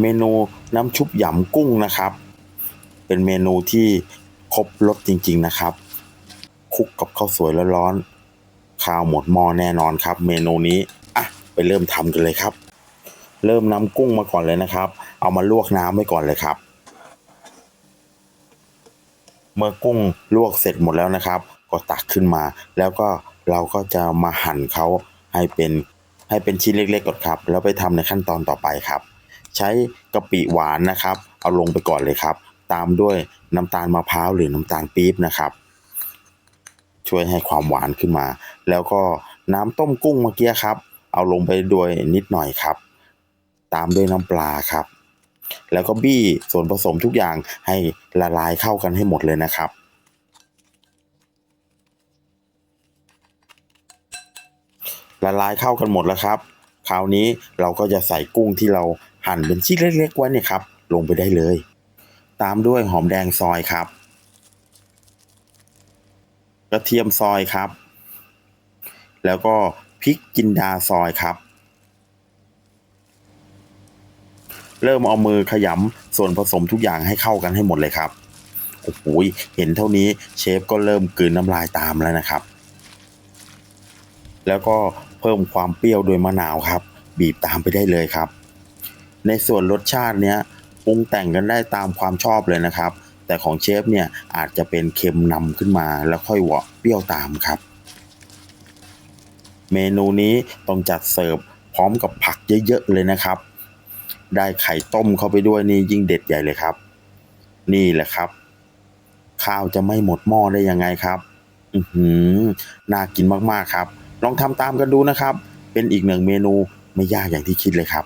เมนูน้ำชุบหยำกุ้งนะครับ เป็นเมนูที่ครบรสจริง ๆนะครับคุกกับข้าวสวยร้อนๆข้าวหมดหม้อแน่นอนครับ เมนูนี้อะไปเริ่มทำกันเลยครับ เริ่มนำกุ้งมาก่อนเลยนะครับ เอามาลวกน้ำไว้ก่อนเลยครับ เมื่อกุ้งลวกเสร็จหมดแล้วนะครับ ก็ตักขึ้นมา แล้วก็เราก็จะมาหั่นเขาให้เป็นให้เป็นชิ้นเล็กๆก่อนครับ แล้วไปทำในขั้นตอนต่อไปครับ ใช้กะปิหวานนะครับ เอาลงไปก่อนเลยครับ ตามด้วยน้ำตาลมะพร้าวหรือน้ำตาลปี๊บนะครับ ช่วยให้ความหวานขึ้นมา แล้วก็น้ำต้มกุ้งเมื่อกี้ครับ เอาลงไปด้วยนิดหน่อยครับ ตามด้วยน้ำปลาครับ แล้วก็บี้ส่วนผสมทุกอย่างให้ละลายเข้ากันให้หมดเลยนะครับละลายเข้ากันหมดแล้วครับ คราวนี้เราก็จะใส่กุ้งที่เรา หั่นเป็นชิ้นเล็กๆไว้เนี่ยครับ ลงไปได้เลย ตามด้วยหอมแดงซอยครับ กระเทียมซอยครับ แล้วก็พริกจินดาซอยครับ เริ่มเอามือขยำส่วนผสมทุกอย่างให้เข้ากันให้หมดเลยครับโอ้โหเห็นเท่านี้เชฟก็เริ่มกลืนน้ำลายตามแล้วนะครับ แล้วก็เพิ่มความเปรี้ยวโดยมะนาวครับ บีบตามไปได้เลยครับ ในส่วนรสชาติเนี้ยปรุงแต่งกันได้ตามความชอบเลยนะครับ แต่ของเชฟเนี่ยอาจจะเป็นเค็มนำขึ้นมาแล้วค่อยหวะเปรี้ยวตามครับ เมนูนี้ต้องจัดเสิร์ฟพร้อมกับผักเยอะๆเลยนะครับ ได้ไข่ต้มเข้าไปด้วยนี่ยิ่งเด็ดใหญ่เลยครับ นี่แหละครับ ข้าวจะไม่หมดหม้อได้ยังไงครับอือหือน่ากินมากๆครับ ลองทำตามกันดูนะครับ เป็นอีกหนึ่งเมนูไม่ยากอย่างที่คิดเลยครับ